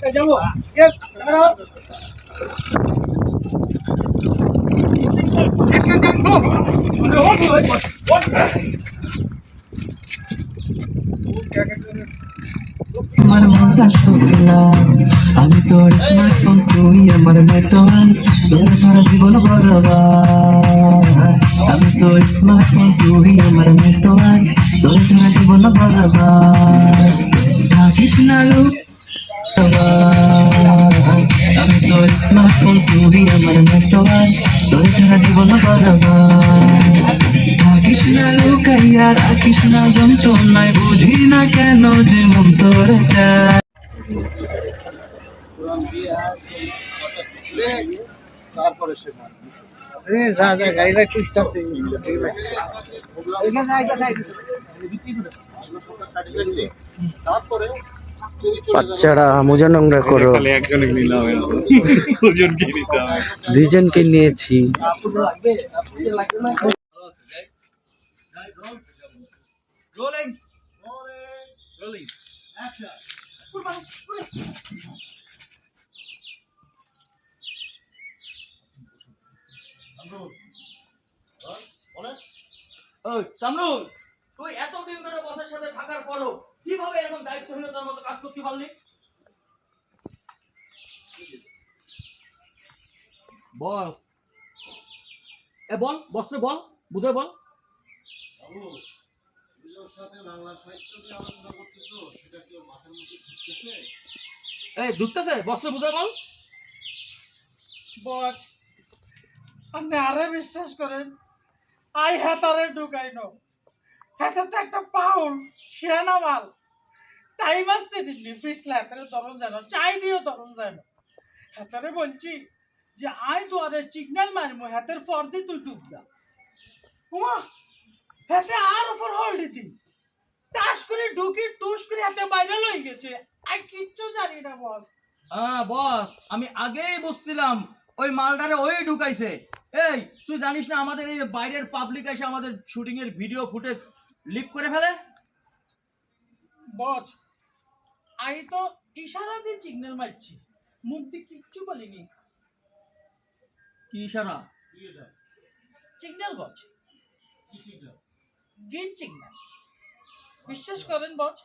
Yes, camera. Action, jump, go. আমার মনটা শুনলা আমি তোর স্মার্টফোন তুই আমার নেটওয়ার্ক তোর সারা জীবন বরবাদ। আমি তোর স্মার্টফোন তুই আমার নেটওয়ার্ক তোর সারা জীবন বরবাদ। থাকিস না লোক আমি তোর স্মার্টফোন তুই আমার নেটওয়ার্ক তোর সারা জীবন বরবাদ থাকিস না লুকাইয়া রাখিস না যন্ত্রণায় বুঝি না কেন যে মন তোর চায় তারপরে সে আরে যা যা গাড়িটা একটু স্টপ তারপরে বাচ্চারা মোজা নোংরা করো। দুজনকে নিয়েছি। তুই এতদিন ধরে বসের সাথে থাকার পরও কীভাবে এরকম দায়িত্বহীনতার মতো কাজ করতে পারলি? বল এ বল বস্ত্রে বল বুধে বল। এই দুধতেছে বস্ত্রে বুধে বল। আপনি আরে বিশ্বাস করেন আই হেতারে ঢুকাইনো। একটা পাউল শিয়ানা মাল। টাইম আসছে দিল্লি ফিসলা হেতারে তরণ যেন চাই দিও তরণ যেন। হেতারে বলছি যে আই তো আরে সিগন্যাল মারমু হেতের ফর্দি তুই ডুবদা উমা হেতে আর উপর হোল্ড দিতি টাস করে ঢুকি টুস করে হাতে বাইরে লই গেছে। আই কিচ্ছু জানি না বল হ্যাঁ বস আমি আগেই বুঝছিলাম ওই মালটারে ওই ঢুকাইছে। এই তুই জানিস না আমাদের এই বাইরের পাবলিক এসে আমাদের শুটিং এর ভিডিও ফুটেজ লিক করে ফেলে? বচ আই তো ইশারা দিয়ে সিগন্যাল মারছি। মুখ দিয়ে কিচ্ছু বলিনি। কি ইশারা? সিগন্যাল বচ কি সিগন্যাল গ্রিন সিগন্যাল বিশ্বাস করেন বচ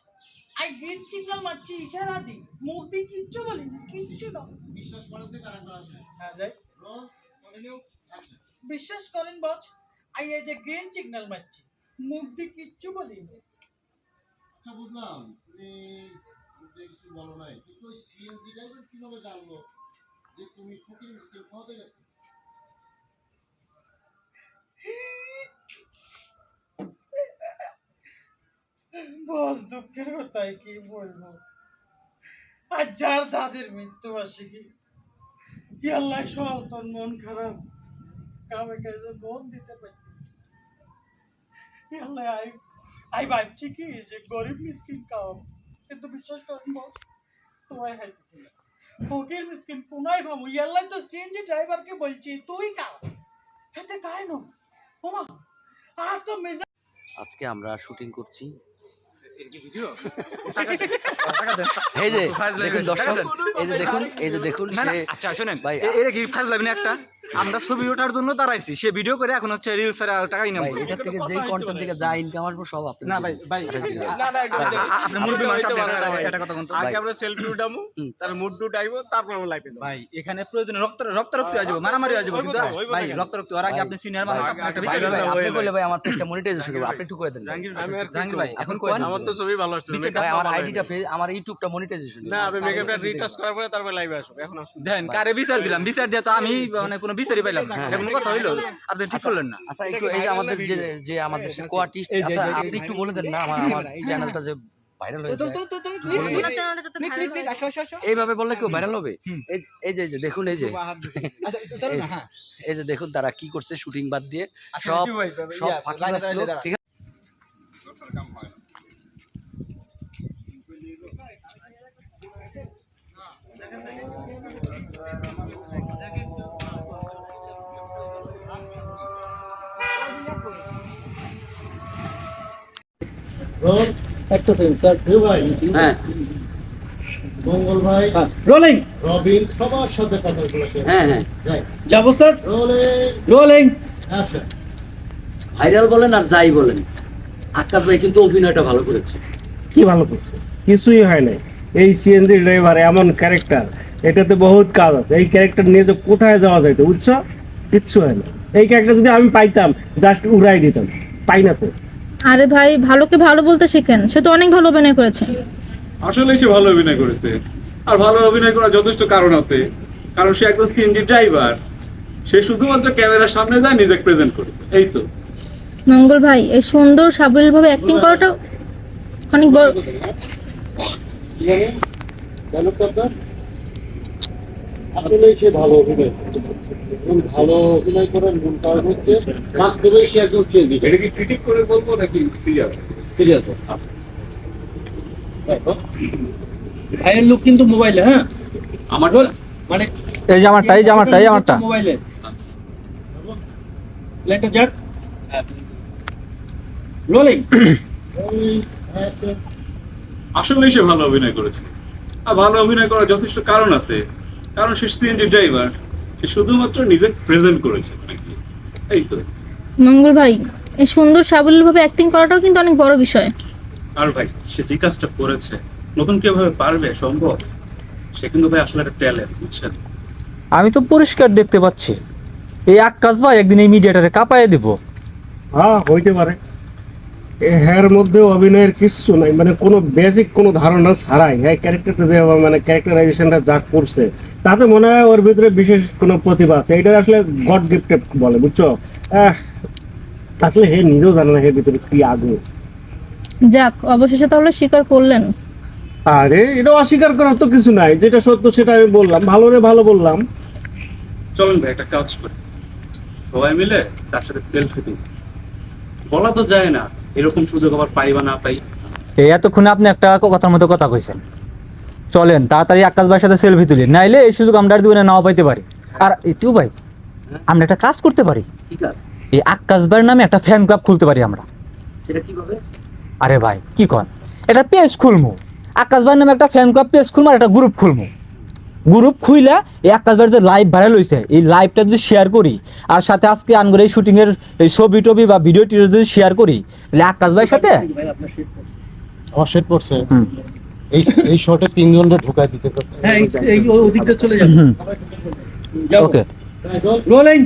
আই গ্রিন সিগন্যাল মারছি ইশারা দি মুখ দিয়ে কিচ্ছু বলিনি কিচ্ছু না। বিশ্বাস করেন হ্যাঁ যাই। বিশ্বাস করেন বচ আই এই যে গ্রিন সিগন্যাল মারছি। মুখ দিয়ে কিচ্ছু বলিনি। আচ্ছা বুঝলাম। তুমি কিছু বলো নাই, কিন্তু ওই সিএনজি ড্রাইভার কীভাবে জানলো যে তুমি ফকির খাওয়াতে গেছো? বস দুঃখের কথাই কি বলব? আর যার দাদির মৃত্যু বার্ষিকী ইয়াল্লাহ সব তোর মন খারাপ কামে কাজে মন দিতে পারছি আই আই ভাবছি কি যে গরিব মিসকিন কাম কিন্তু বিশ্বাস করেন বস তোমায় হাইতেছি না। ফকির মিসকিন পুনাই ভামু ইয়াল্লাহ তো সিএনজি ড্রাইভারকে বলছি তুই কাও এতে কায় না ওমা আর তো মেজা আজকে আমরা শুটিং করছি। এর কি ভিডিও এই যে দেখুন দর্শক এই যে দেখুন এই যে দেখুন আচ্ছা ভাই, এর কি ফাজ লাগবে একটা? আমরা ছবি ওঠার জন্য দাঁড়াইছি। সে ভিডিও করে এখন হচ্ছে রিলস এর টাকা ইনকাম করবে এটা থেকে যেই কন্টেন্ট থেকে যা ইনকাম আসবে সব আপনি না ভাই ভাই না, না, আপনি মুরব্বী মানুষ আপনি এটা- কথা বলতে আগে আমরা সেলফি উঠামু। তার মুড উঠাইবো তারপর আমরা লাইফে ভাই এখানে প্রয়োজনে রক্ত রক্ত রক্ত আসবে মারামারি আসবে কিন্তু ভাই রক্ত রক্ত আর আগে আপনি সিনিয়র মানুষ আপনি একটা বিচার ভাই, ভাই, আপনি বললে ভাই আমার পেজটা মনিটাইজেশন করবে আপনি একটু করে দেন। ভাই। জাহাঙ্গীর আমি জাহাঙ্গীর ভাই এখন কই কোন আমার তো ছবি ভালো আসছে ভাই আমার আইডিটা আমার ইউটিউবটা মনিটাইজেশন না আমি মেকআপটা রিটাচ করার পরে তারপর লাইভে আসব এখন আসুন দেন কারে বিচার দিলাম? বিচার দিয়ে তো আমি মানে কোনো বিচারই পাইলাম। না এটা কোনো কথা হইল? আপনি ঠিক করলেন না। আচ্ছা একটু এই যে আমাদের যে যে আমাদের কোয়ার্টিস্ট আচ্ছা আপনি একটু বলে দেন না আমার আমার চ্যানেলটা যে ভাইরাল হয়ে। যায় হয় এইভাবে বললে কেউ ভাইরাল হবে? এই এই যে এই যে দেখুন এই যে। এই- হ্যাঁ। এই যে দেখুন তারা কি করছে শুটিং বাদ দিয়ে। সব সব। ঠিক আছে? একটা সেকেন্ড স্যার হ্যাঁ। মঙ্গল ভাই। রোলিং রবিন সবার সাথে কথা বলেছে হ্যাঁ হ্যাঁ। যাব sir rolling rolling action viral বলেন আর যাই বলেন। আকাশ ভাই কিন্তু অভিনয়টা ভালো করেছে। কি ভালো করছে? কিছুই হয় নাই। এই সিএনজি ড্রাইভার এমন ক্যারেক্টার এটাতে বহুত কাজ আছে। এই ক্যারেক্টার নিয়ে তো কোথায় যাওয়া যাইতো বুঝছ? কিচ্ছু হয় না এই ক্যারেক্টার যদি আমি পাইতাম জাস্ট উড়াই দিতাম। পাই না তো। আরে ভাই ভালোকে ভালো বলতে শিখেন। সে তো অনেক ভালো অভিনয় করেছে। আসলে সে ভালো অভিনয় করেছে। আর ভালো অভিনয় করার যথেষ্ট কারণ আছে। কারণ সে একজন সিএনজি ড্রাইভার। সে শুধুমাত্র ক্যামেরার সামনে যায় নিজেকে প্রেজেন্ট করেছে এই তো। মঙ্গল ভাই এই সুন্দর সাবলীল ভাবে অ্যাক্টিং করাটা অনেক বড় আসলেই সে ভালো অভিনয় করছে। এবং ভালো অভিনয় করার মূল কারণ হচ্ছে বাস্তবে সে একজন এটা কি ক্রিটিক করে বলব নাকি সিরিয়াস সিরিয়াস ভাইয়ের লোক কিন্তু মোবাইলে হ্যাঁ? আমার মানে এই যে আমারটা এই যে আমারটা এই আমারটা। মোবাইলে লেটার যাক রোলিং আসলেই সে ভালো অভিনয় করেছে। আর ভালো অভিনয় করার যথেষ্ট কারণ আছে। কারণ সে সিএনজি ড্রাইভার সে শুধুমাত্র নিজে প্রেজেন্ট করেছে এই তো। মঙ্গল ভাই এই সুন্দর সাবলীল ভাবে অ্যাক্টিং করাটাও কিন্তু অনেক বড় বিষয়। আর ভাই সে যে কাজটা করেছে নতুন কীভাবে পারবে? সম্ভব? সে কিন্তু ভাই আসলে একটা ট্যালেন্ট বুঝছেন? আমি তো পরিষ্কার দেখতে পাচ্ছি। এই আকাশ ভাই একদিন এই মিডিয়াটারে কাঁপায় দিব। হ্যাঁ হইতে পারে। এর মধ্যে অভিনয়ের কিছু নাই মানে কোনো বেসিক কোনো ধারণা ছাড়াই। হ্যাঁ ক্যারেক্টারটা যে মানে ক্যারেক্টারাইজেশনটা যা করছে তাতে মনে হয় ওর ভিতরে বিশেষ কোনো প্রতিভা আছে। এটা আসলে গড গিফটেড বলে বুঝছ? আহ, আসলে হে নিজেও জানে না হে ভিতরে কি আগ্রহ। যাক অবশেষে তাহলে স্বীকার করলেন। আরে এটা অস্বীকার করার তো কিছু নাই। যেটা সত্য সেটা আমি বললাম। ভালো রে ভালো বললাম। চলেন ভাই একটা কাজ করি। সবাই মিলে তার সাথে সেলফি দিই। বলা তো যায় না এরকম সুযোগ আবার পাই বা না পাই? এই এতক্ষণে আপনি একটা কথার মতো কথা কইছেন। চলেন তাড়াতাড়ি আকাশ ভাইয়ের সাথে সেলফি তুলি। নাইলে এই সুযোগ আমরা আর জীবনে নাও পাইতে পারি। আর এটিও ভাই আমরা একটা কাজ করতে পারি। এই আকাশ ভাইয়ের নামে একটা ফ্যান ক্লাব খুলতে পারি আমরা। সেটা কীভাবে? আরে ভাই কি কন? এটা পেজ খুলমু। আকাশ ভাইয়ের নামে একটা ফ্যান ক্লাব পেজ খুলমু আর একটা গ্রুপ খুলমু। গ্রুপ খুইলা এই আকাশ ভাইয়ের যে লাইভ ভাইরাল হয়েছে এই লাইভটা যদি শেয়ার করি আর সাথে আজকে আনগরে এই শুটিংয়ের এই ছবি টবি বা ভিডিও টিডিও যদি শেয়ার করি তাহলে আকাশ ভাইয়ের সাথে? আমার পড়ছে। এই এই শর্টে তিনজনকে ঢুকাই দিতে পারছে। হ্যাঁ এই- ওদিকটা চলে যাবে। Okay rolling